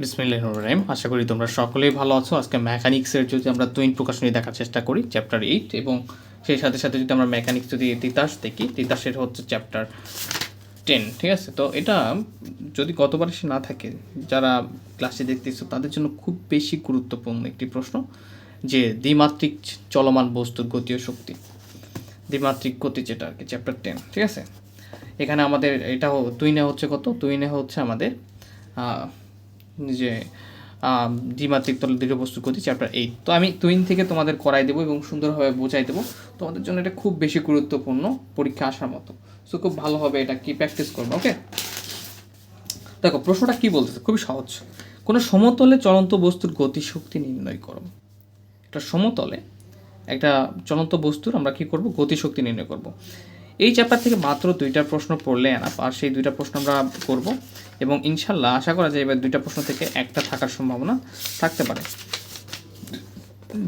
বিসমিল্লাহ রহিম। আশা করি তোমরা সকলেই ভালো আছো। আজকে মেকানিক্সের যদি আমরা তুইন প্রকাশনী দেখার চেষ্টা করি চ্যাপ্টার এইট এবং সেই সাথে সাথে যদি আমরা মেকানিক্স যদি তিতাস দেখি, তিতাসের হচ্ছে চ্যাপ্টার টেন ঠিক আছে? তো এটা যদি গতবার সে না থাকে, যারা ক্লাসে দেখতেছো, তাদের জন্য খুব বেশি গুরুত্বপূর্ণ একটি প্রশ্ন, যে দ্বিমাত্রিক চলমান বস্তুর গতীয় শক্তি। দ্বিমাত্রিক গতি যেটা আর কি চ্যাপ্টার টেন ঠিক আছে? এখানে আমাদের এটা তুইনে হচ্ছে কত? তুইনে হচ্ছে আমাদের যে দ্বিমাত্রিক তল দৃঢ় বস্তুর গতি চ্যাপ্টার এইট তো আমি তুইন থেকে তোমাদের করাই দেবো এবং সুন্দরভাবে বোঝাই দেবো। তোমাদের জন্য এটা খুব বেশি গুরুত্বপূর্ণ পরীক্ষা আসার মতো। সো খুব ভালোভাবে এটা কি প্র্যাকটিস করবে ওকে দেখো, প্রশ্নটা কি বলতেছে? খুবই সহজ। কোনো সমতলে চলন্ত বস্তুর গতিশক্তি নির্ণয় করো। একটা সমতলে একটা চলন্ত বস্তুর আমরা কি করব? গতিশক্তি নির্ণয় করব। এই চ্যাপ্টার থেকে মাত্র দুইটা প্রশ্ন পড়লে আনা আর সেই দুইটা প্রশ্ন আমরা করব। এবং ইনশাল্লাহ আশা করা যায় এবার দুইটা প্রশ্ন থেকে একটা থাকার সম্ভাবনা থাকতে পারে।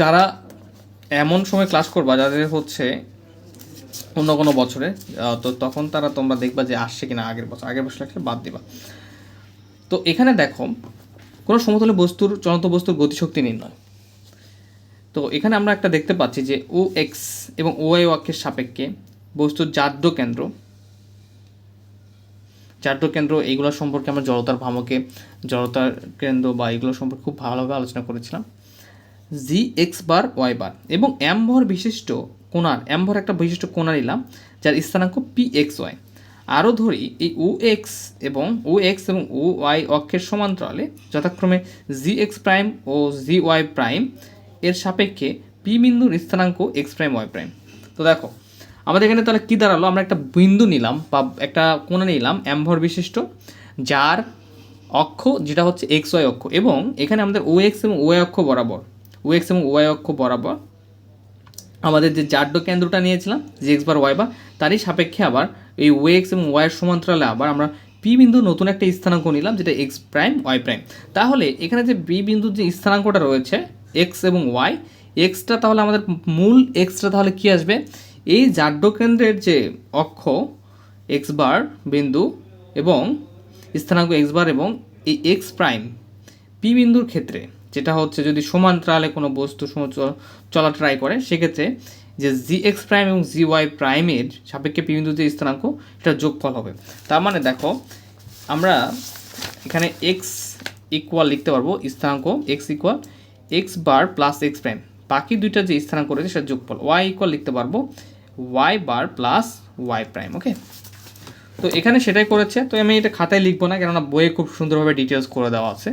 যারা এমন সময় ক্লাস করবা, যাদের হচ্ছে অন্য কোনো বছরে তো তখন তারা তোমরা দেখবা যে আসছে কিনা আগের বছর। আগের বছর লাগলে বাদ দিবা। তো এখানে দেখো, কোনো সমতলে বস্তুর, চলন্ত বস্তুর গতিশক্তি নির্ণয়। তো এখানে আমরা একটা দেখতে পাচ্ছি যে ও এক্স এবং ও আই সাপেক্ষে বস্তুর জাদ্য কেন্দ্র। জাদ্য কেন্দ্র, এইগুলো সম্পর্কে আমরা জড়তার ভ্রামকে জড়তার কেন্দ্র বা এগুলো সম্পর্কে খুব ভালোভাবে আলোচনা করেছিলাম। জি এক্স বার ওয়াই বার এবং এম ভর বিশিষ্ট কোণার এম ভর একটা বিশিষ্ট কোণা নিলাম, যার স্থানাঙ্ক পি এক্স ওয়াই আরও ধরি, এই ও এক্স এবং ও এক্স এবং ও ওয়াই অক্ষের সমান্তরালে যথাক্রমে জি এক্স প্রাইম ও জি ওয়াই প্রাইম, এর সাপেক্ষে পি বিন্দুর স্থানাঙ্ক এক্স প্রাইম ওয়াই প্রাইম। তো দেখো আমাদের এখানে তাহলে কী দাঁড়াল? আমরা একটা বিন্দু নিলাম বা একটা কোণা নিলাম এম ভর বিশিষ্ট, যার অক্ষ যেটা হচ্ছে এক্স ওয়াই অক্ষ এবং এখানে আমাদের ও এক্স এবং ওয়াই অক্ষ বরাবর ও এক্স এবং ওয়াই অক্ষ বরাবর আমাদের যে জাড্য কেন্দ্রটা নিয়েছিলাম, যে এক্স বার ওয়াই বা তারই সাপেক্ষে আবার এই ও এক্স এবং ওয়াইয়ের সমান্তরালে আবার আমরা পি বিন্দু নতুন একটা স্থানাঙ্ক নিলাম, যেটা এক্স প্রাইম ওয়াই প্রাইম তাহলে এখানে যে বি বিন্দুর যে স্থানাঙ্কটা রয়েছে এক্স এবং ওয়াই এক্সটা তাহলে আমাদের মূল এক্সটা তাহলে কি আসবে? এই জাড্য কেন্দ্রের যে অক্ষ এক্স বার বিন্দু এবং স্থানাঙ্ক এক্স বার এবং এই এক্স প্রাইম পি বিন্দুর ক্ষেত্রে, যেটা হচ্ছে যদি সমান্তরালে কোনো বস্তু চলা ট্রাই করে, সেক্ষেত্রে যে জি এক্স প্রাইম এবং জি ওয়াই প্রাইমের সাপেক্ষে পি বিন্দুর যে স্থানাঙ্ক সেটা যোগফল হবে। তার মানে দেখো, আমরা এখানে এক্স ইকুয়াল লিখতে পারব, স্থানাঙ্ক X equal X bar plus X prime. বাকি দুইটা যে স্থানাঙ্ক রয়েছে, সেটা যোগফল। ওয়াই ইকুয়াল লিখতে পারব Y bar plus Y prime okay তো এখানে সেটাই করেছে, তো আমি এটা খাতায় লিখব না, কেননা বইয়ে খুব সুন্দরভাবে ডিটেলস করে দেওয়া আছে।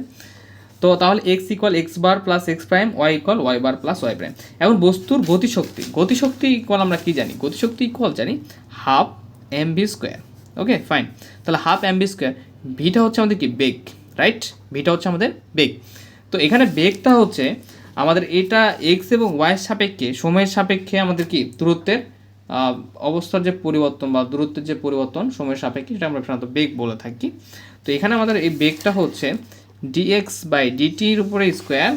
তো তাহলে X equal X bar plus X prime Y equal Y bar plus Y prime এখন বস্তুর গতিশক্তি গতিশক্তি ইকুয়াল আমরা কি জানি? গতিশক্তি ইকুয়াল জানি half M V square okay fine তাহলে হাফ এম বি স্কোয়ার ভিটা হচ্ছে আমাদের কি? বেগ রাইট ভিটা হচ্ছে আমাদের বেগ। তো এখানে বেগটা হচ্ছে আমাদের এটা এক্স এবং ওয়াইয়ের সাপেক্ষে, সময়ের সাপেক্ষে আমাদের কি? দূরত্বের অবস্থার যে পরিবর্তন বা দূরত্বের যে পরিবর্তন সময়ের সাপেক্ষে সেটা আমরা সাধারণত বেগ বলে থাকি। তো এখানে আমাদের এই বেগটা হচ্ছে ডিএক্স বাই ডিটির উপরে square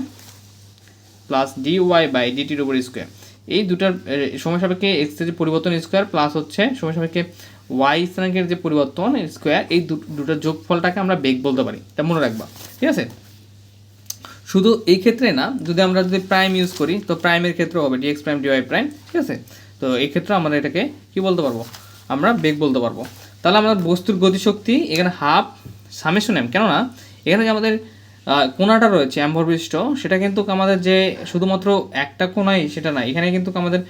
plus D Y by ডিটির উপরে স্কোয়ার এই দুটার সময় সাপেক্ষে এক্স যে পরিবর্তন স্কোয়ার প্লাস হচ্ছে সময় সাপেক্ষে ওয়াই স্থানাঙ্কের যে পরিবর্তন স্কোয়ার এই দুটার যোগফলটাকে আমরা বেগ বলতে পারি। তা মনে রাখবা, ঠিক আছে? শুধু এই ক্ষেত্রে না, যদি আমরা যদি প্রাইম ইউজ করি, তো প্রাইমের ক্ষেত্রে হবে ডিএক্স প্রাইম ডিওয়াই প্রাইম ঠিক আছে? তো এই ক্ষেত্রে আমরা এটাকে কি বলতে পারব? আমরা বেগ বলতে পারব। তাহলে আমাদের বস্তুর গতিশক্তি এখানে হাফ সামেশন এম কেননা এখানে যে আমাদের কোনাটা রয়েছে অ্যাম্বর বিশিষ্ট সেটা কিন্তু আমাদের যে শুধুমাত্র একটা কোণাই সেটা না এখানে কিন্তু আমাদের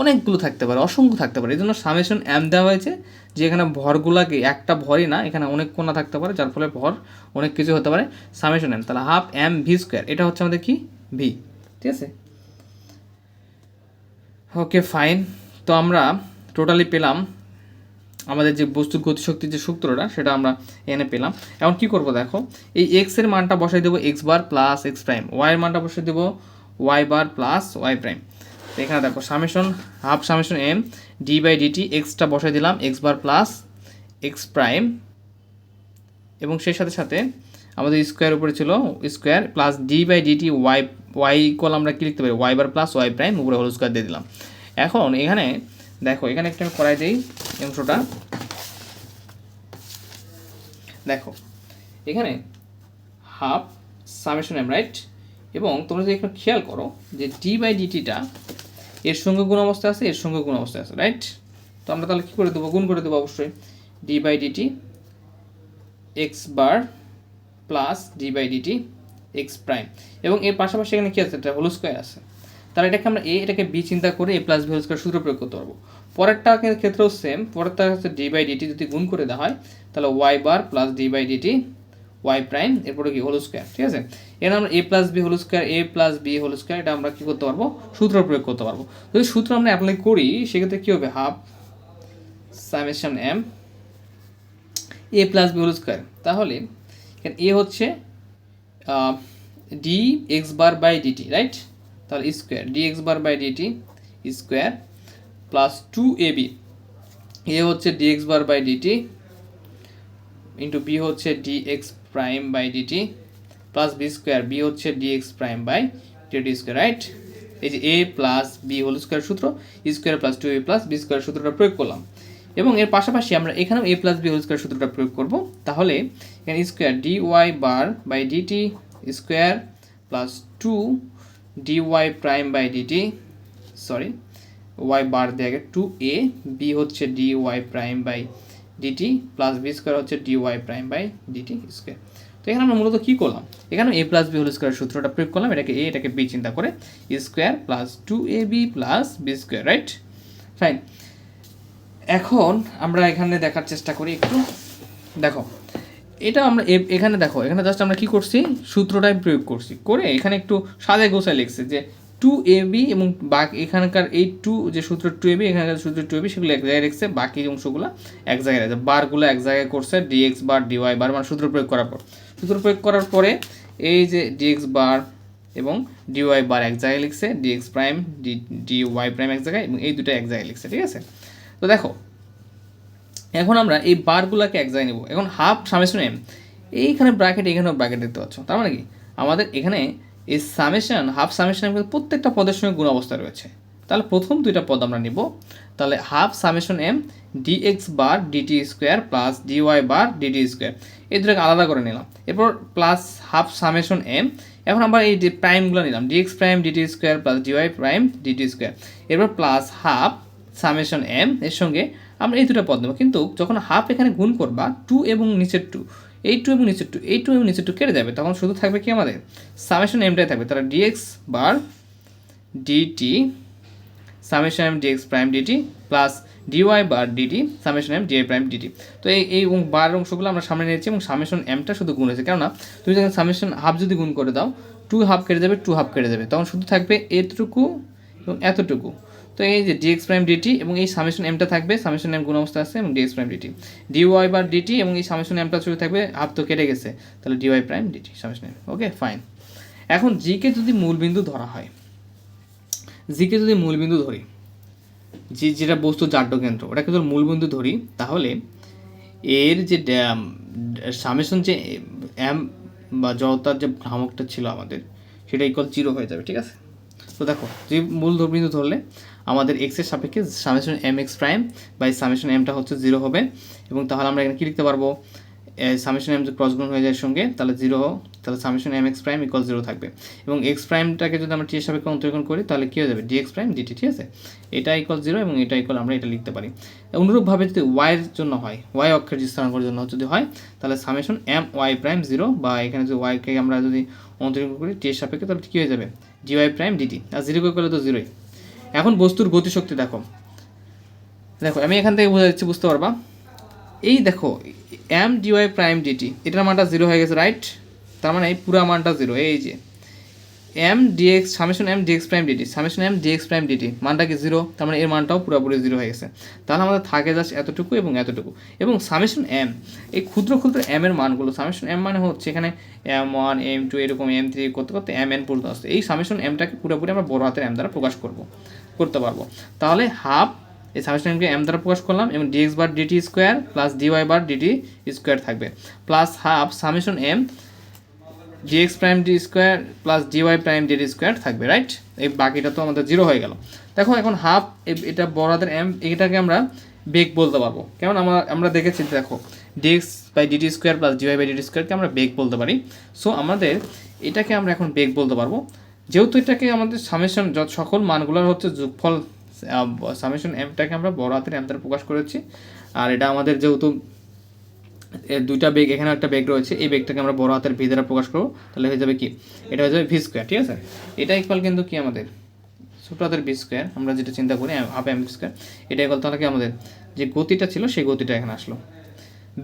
অনেকগুলো থাকতে পারে, অসংখ্য থাকতে পারে। এই জন্য সামেশন এম দেওয়া হয়েছে, যে এখানে ভরগুলাকে একটা ভরই না, এখানে অনেক কোণা থাকতে পারে, যার ফলে ভর অনেক কিছু হতে পারে। সামেশন এম তাহলে হাফ এম ভি স্কোয়ার এটা হচ্ছে আমাদের কি? ভি ঠিক আছে? ওকে ফাইন তো আমরা টোটালি পেলাম আমাদের যে বস্তুর গতিশক্তির যে সূত্রটা, সেটা আমরা এনে পেলাম। এখন কি করব দেখো? এই এক্সের মানটা বসাই দেবো X bar plus X prime Y এর মানটা বসাই দেবো Y bar plus Y prime তো এখানে দেখো summation half summation M D by D T extra বসাই দিলাম X bar plus X prime এবং সেই সাথে সাথে আমাদের স্কোয়ার উপরে ছিল square plus D by D T Y Y equal আমরা কী লিখতে পারি? Y bar plus Y prime উপরে হোল স্কোয়ার দিয়ে দিলাম। এখন এখানে দেখো, এখানে একটা আমি করাই দিই অংশটা। দেখো, এখানে হাফ সামেশন এম রাইট এবং তোমরা যদি একটু খেয়াল করো যে ডি বাই ডিটিটা এর সঙ্গে গুণ অবস্থা আছে, এর সঙ্গে গুণ অবস্থা আছে রাইট তো আমরা তাহলে কী করে দেবো? গুণ করে দেবো অবশ্যই। D by D T X bar plus D by D T X prime এবং এর পাশাপাশি এখানে কী আছে? এটা হোল স্কোয়ার আছে। তাহলে এটাকে আমরা এ এটাকে বি চিন্তা করে A plus B whole square সূত্র প্রয়োগ করতে পারব। পরেরটা ক্ষেত্রেও সেম পরেরটা হচ্ছে ডি বাই ডিটি যদি গুণ করে দেওয়া হয়, তাহলে Y bar plus D by D T Y prime এরপরে কি? হোল স্কোয়ার ঠিক আছে? এর আমরা A plus B whole square A plus B whole square এটা আমরা কী করতে পারব? সূত্র প্রয়োগ করতে পারব। যদি সূত্র আমরা অ্যাপ্লাই করি, সেক্ষেত্রে কী হবে? Half summation M A plus B whole square তাহলে এ হচ্ছে D X bar by D T right তাহলে square D X bar by D T square plus two A B A হচ্ছে D X bar by D T into B হচ্ছে D X prime by D T plus B square B হচ্ছে D X prime by D T square right এই যে A plus B whole square সূত্র square plus two A plus B square সূত্রটা প্রয়োগ করলাম। এবং এর পাশাপাশি আমরা এখানেও A plus B whole square সূত্রটা প্রয়োগ করব। তাহলে এখানে square D Y bar by D T square plus two D Y prime by D T sorry Y bar দেওয়া আগে টু এ বি হচ্ছে D Y prime by D T plus B square হচ্ছে D Y prime by D T square তো এখানে আমরা মূলত কী করলাম? এখানে A plus B whole square সূত্রটা প্রয়োগ করলাম, এটাকে এ এটাকে বি চিন্তা করে square plus two A B plus B square right fine এখন আমরা এখানে দেখার চেষ্টা করি একটু। দেখো, এটা আমরা এখানে দেখো, এখানে জাস্ট আমরা কি করছি? সূত্রটাই প্রয়োগ করছি। করে এখানে একটু সাদে গোছায় লিখছে যে টু এ বি এবং বাকি এখানকার এই টু যে সূত্র টু এ বি এখানকার সূত্র টু এ বি সেগুলো এক জায়গায় রেখেছে, বাকি অংশগুলো এক জায়গায় রেখেছে। বারগুলো এক জায়গায় করছে ডিএক্স বার ডিওয়াই বার মানে সূত্র প্রয়োগ করার পর। সূত্র প্রয়োগ করার পরে এই যে ডিএক্স বার এবং ডিওয়াই বার এক জায়গায় লিখছে D X prime D D Y prime এক জায়গায় এবং এই দুটো এক জায়গায় লিখছে, ঠিক আছে? তো দেখো, এখন আমরা এই বারগুলোকে এক জায়গায় নেব। এখন হাফ সামেশন এম এইখানে ব্র্যাকেট এখানেও ব্র্যাকেট দেখতে পাচ্ছ। তার মানে কি? আমাদের এখানে এই সামেশন হাফ সামেশন এম কিন্তু প্রত্যেকটা পদের সঙ্গে গুণ অবস্থা রয়েছে। তাহলে প্রথম দুইটা পদ আমরা নিব। তাহলে half summation M D X bar D T square plus D Y bar D T square এই দুটোকে আলাদা করে নিলাম। এরপর প্লাস হাফ সামেশন এম এখন আমরা এই যে প্রাইমগুলো নিলাম। D X prime D T square plus D Y prime D T square এরপর প্লাস হাফ সামেশন এম, এর সঙ্গে আমরা এই দুটো পদ নেব। কিন্তু যখন হাফ এখানে গুণ করবা, টু এবং নিচের টু, এই টু এবং নিচের টু, এই টু এবং নিচের টু কেটে যাবে, তখন শুধু থাকবে কি আমাদের? সামেশন এমটাই থাকবে। তাহলে D X bar D T summation M D X prime D T plus D Y bar D T summation M D Y prime D T তো এই এই বার অংশগুলো আমরা সামনে নিয়েছি এবং সামেশন এমটা শুধু গুণ হয়েছে। কেননা তুমি যখন সামেশন হাফ যদি গুণ করে দাও, টু হাফ কেটে যাবে, টু হাফ কেটে যাবে, তখন শুধু থাকবে এতটুকু এবং এতটুকু। তো এই যে ডিএক্স প্রাইম ডিটি এবং এই সামেশন এমটা থাকবে সামেশন এম গুণ অবস্থা আছে এবং D X prime D T D Y bar D T এবং এই সামেশন এমটা শুধু থাকবে হাফ তো কেটে গেছে, তাহলে D Y prime D T summation M okay fine এখন জিকে যদি মূলবিন্দু ধরা হয় জিকে যদি মূলবিন্দু ধরি জি যেটা বস্তু জাড্য কেন্দ্র, ওটাকে যদি মূলবিন্দু ধরি, তাহলে এর যে সামেশন যে এম বা জড়তার যে ভ্রামকটা ছিল আমাদের, সেটা ইকুয়াল জিরো হয়ে যাবে, ঠিক আছে? তো দেখো, যে মূল বিন্দু ধরলে আমাদের এক্সের সাপেক্ষে summation M X prime by summation এমটা হচ্ছে জিরো হবে। এবং তাহলে আমরা এখানে কী লিখতে পারব? সামেশন এম ক্রস গুণ হয়ে যায় সঙ্গে, তাহলে জিরো তাহলে summation M X prime equal zero থাকবে। এবং এক্স প্রাইমটাকে যদি আমরা টি সাপেক্ষে অন্তরীকরণ করি, তাহলে কী হয়ে যাবে? ডি এক্স প্রাইম ডিটি ঠিক আছে? এটা ইকুয়াল জিরো এবং এটা ইকুয়াল আমরা এটা লিখতে পারি। অনুরূপভাবে যদি ওয়াইয়ের জন্য হয় ওয়াই অক্ষের স্থানাঙ্কের জন্য যদি হয়, তাহলে summation M Y prime zero বা এখানে যদি ওয়াইকে আমরা যদি অন্তরীকরণ করি টি এর সাপেক্ষে, তাহলে কী হয়ে যাবে? D Y prime D T আর জিরো করলে তো জিরোই এখন বস্তুর গতিশক্তি দেখো। দেখো, আমি এখান থেকে বোঝা যাচ্ছে বুঝতে পারবা? এই দেখো এম ডিওয়াই প্রাইম ডিটি এটার মানটা জিরো হয়ে গেছে রাইট তার মানে এই পুরা মানটা জিরো এই যে। M D X summation M D X prime D T summation M D X prime D T মানটা কি জিরো তার মানে এর মানটাও পুরোপুরি জিরো হয়ে গেছে। তাহলে আমাদের থাকে জাস্ট এতটুকু এবং এতটুকু। এবং সামেশন এম এই ক্ষুদ্র ক্ষুদ্র এম এর মানগুলো সামেশন এম মানে হচ্ছে এখানে এম ওয়ান এম টু এরকম এম থ্রি করতে করতে এম এন পর্যন্ত আসছে। এই সামেশন এমটাকে পুরোপুরি আমরা বড় হাতের এম দ্বারা প্রকাশ করব। করতে পারব। তাহলে হাফ এই এমকে এম দ্বারা প্রকাশ করলাম এবং D X bar D T square plus D Y bar D T square থাকবে। Plus half summation M D X prime D square plus D Y prime D T square থাকবে right এই বাকিটা তো আমাদের জিরো হয়ে গেল। দেখো এখন হাফ এটা বড়াদের এম এটাকে আমরা বেগ বলতে পারব। কেমন? আমরা আমরা দেখেছি দেখো D X by D T square plus D Y by D T স্কোয়ারকে আমরা বেগ বলতে পারি। সো আমাদের এটাকে আমরা এখন বেগ বলতে পারব। যেহেতু এটাকে আমাদের সামেশন যত সকল মানগুলোর হচ্ছে যোগফল সামেশন এমটাকে আমরা বড় হাতের এম দ্বারা প্রকাশ করেছি। আর এটা আমাদের যেহেতু দুইটা বেগ এখানে একটা বেগ রয়েছে, এই বেগটাকে আমরা বড় হাতের ভি দ্বারা প্রকাশ করব। তাহলে হয়ে যাবে কি? এটা হয়ে যাবে ভি স্কোয়ার ঠিক আছে? এটা ইকুয়াল কিন্তু কি আমাদের? ছোটো হাতের ভি স্কোয়ার আমরা যেটা চিন্তা করি হাফ এম স্কোয়ার এটা ইকুয়াল তাহলে কি আমাদের? যে গতিটা ছিল, সেই গতিটা এখানে আসলো।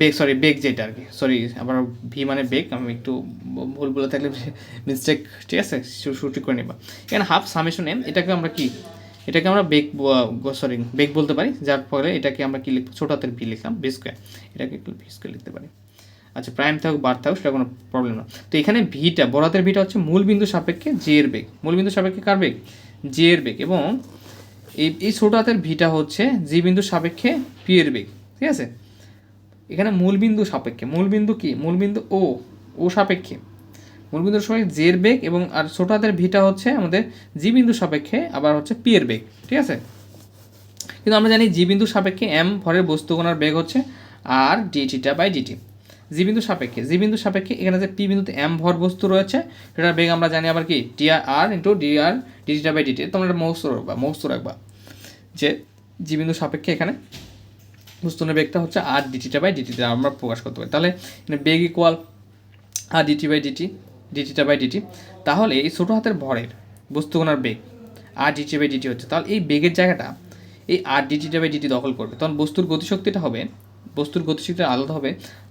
বেগ সরি বেগ যেটা আর কি। সরি আমার ভি মানে বেগ, আমি একটু ভুল বলে থাকলে মিস্টেক ঠিক আছে? শুটি করে নিবা। এখানে হাফ সামেশন এম এটাকে আমরা কি? এটাকে আমরা বেগ সরি বেগ বলতে পারি। যার ফলে এটাকে আমরা কি লিখব ছোট হাতের ভি লিখলাম বি স্কোয়ার এটাকে একটু ভি স্কোয়ার লিখতে পারি। আচ্ছা প্রাইম থাকুক বার থাকুক, সেটা কোনো প্রবলেম না। তো এখানে ভিটা বড় হাতের ভিটা হচ্ছে মূল বিন্দু সাপেক্ষে জে এর বেগ। মূল বিন্দু সাপেক্ষে কার বেগ? জে এর বেগ। এবং এই এই ছোটো হাতের ভিটা হচ্ছে জি বিন্দু সাপেক্ষে পি এর বেগ। ঠিক আছে? এখানে মূলবিন্দু সাপেক্ষে। মূলবিন্দু কি? মূলবিন্দু ও ও সাপেক্ষে। মূলবিন্দুর সাপেক্ষে জের বেগ এবং আর ছোট হাতের ভিটা হচ্ছে আমাদের জি বিন্দু সাপেক্ষে, আবার হচ্ছে পি এর বেগ। ঠিক আছে? কিন্তু আমরা জানি জি বিন্দু সাপেক্ষে এম ভরের বস্তুকণার বেগ হচ্ছে R D theta by D T G বিন্দু সাপেক্ষে। জি বিন্দু সাপেক্ষে এখানে যে পি বিন্দুতে এম ভর বস্তু রয়েছে, সেটার বেগ আমরা জানি আবার কি? D R into D R D theta by D T তোমরা এটা মৌস্ত রাখবা মৌস্ত রাখবা যে জি বিন্দু সাপেক্ষে এখানে বস্তুনের বেগটা হচ্ছে আর ডিটিটা বাই ডিটি দ্বারা আমরা প্রকাশ করতে পারি তাহলে বেগ equal R D T by D T D theta by D T তাহলে এই ছোটো হাতের ভরের বস্তুকণার বেগ R D T by D T হচ্ছে তাহলে এই বেগের জায়গাটা এই আর ডিটিটা বাই ডিটি দখল করবে তখন বস্তুর গতিশক্তিটা হবে বস্তুর গতিশক্তিটা আলাদা হবে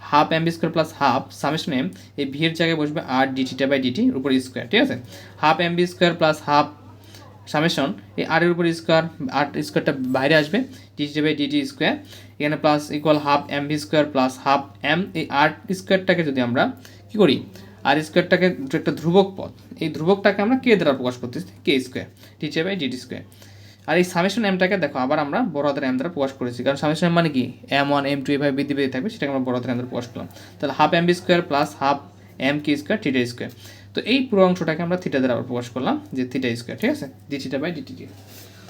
half M square plus half summation এই ভি এর জায়গায় বসবে R D theta by D T উপর স্কোয়ার ঠিক আছে half M V square plus half summation এই আর এর উপর স্কোয়ার আর স্কোয়ারটা বাইরে আসবে D T by D T square এখানে plus equal half M V square plus half M এই আর স্কোয়ারটাকে যদি আমরা কী করি? আর স্কোয়ারটাকে একটা ধ্রুবক পদ, এই ধ্রুবকটাকে আমরা কে দ্বারা প্রকাশ করতেছি K square D T by D T square আর এই সামেশন এমটাকে দেখো, আবার আমরা বড় হাতের এম দ্বারা প্রকাশ করেছি, কারণ সামেশন মানে কি? এম ওয়ান এম টু এভাবে বৃদ্ধি পেয়ে থাকবে, সেটাকে আমরা বড় হাতের এম দ্বারা প্রকাশ করলাম, তাহলে half M V square plus half M K square theta square তো এই পুরো অংশটাকে আমরা থিটা দ্বারা আবার প্রকাশ করলাম যে থিটা স্কোয়ার ঠিক আছে? ডি থিটা বাই ডিটি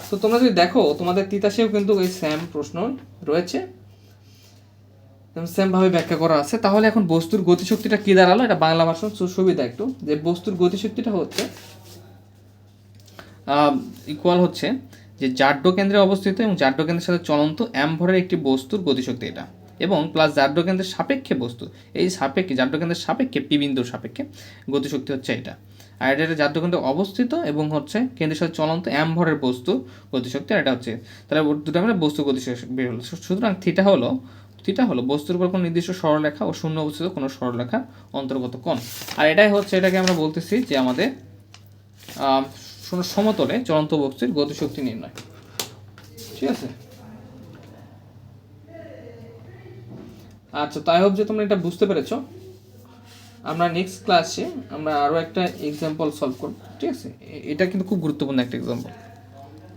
তো তোমরা যদি দেখো, তোমাদের তিতাসেও কিন্তু ওই সেম প্রশ্ন রয়েছে। সেম ভাবে ব্যাখ্যা করা আছে। তাহলে এখন বস্তুর গতিশক্তিটা কি দাঁড়াল? এটা বাংলা ভাষণ সুবিধা একটু। যে বস্তুর গতিশক্তিটা হচ্ছে ইকুয়াল হচ্ছে যে জাড্য কেন্দ্রে অবস্থিত এবং জাড্য কেন্দ্রের সাথে চলন্ত এম ভরের একটি বস্তুর গতিশক্তি এটা। এবং প্লাস জাড্য কেন্দ্রের সাপেক্ষে বস্তু। এই সাপেক্ষে জাড্য কেন্দ্রের সাপেক্ষে, পি বিন্দুর সাপেক্ষে গতিশক্তি হচ্ছে এটা। আর এটা একটা জাদ্যকেন্দ্রে অবস্থিত এবং হচ্ছে কেন্দ্রের সাথে চলন্ত এম ভরের বস্তু গতিশক্তি, আর এটা হচ্ছে, তাহলে দুটো আমরা বস্তু গতিশক্তি বের হলো। সুতরাং থিটা হলো থিটা হলো বস্তুর উপর কোনো নির্দিষ্ট সরলরেখা ও শূন্য অবস্থিত কোনো সরলরেখার অন্তর্গত কোণ। আর এটাই হচ্ছে এটাকে আমরা বলতেছি যে আমাদের সমতলে চলন্ত বস্তুর গতিশক্তি নির্ণয়। ঠিক আছে? আচ্ছা তাই হোপ যে তোমরা এটা বুঝতে পেরেছ। আমরা নেক্সট ক্লাসে আমরা আরও একটা এক্সাম্পল সলভ করব, ঠিক আছে? এটা কিন্তু খুব গুরুত্বপূর্ণ একটা এক্সাম্পল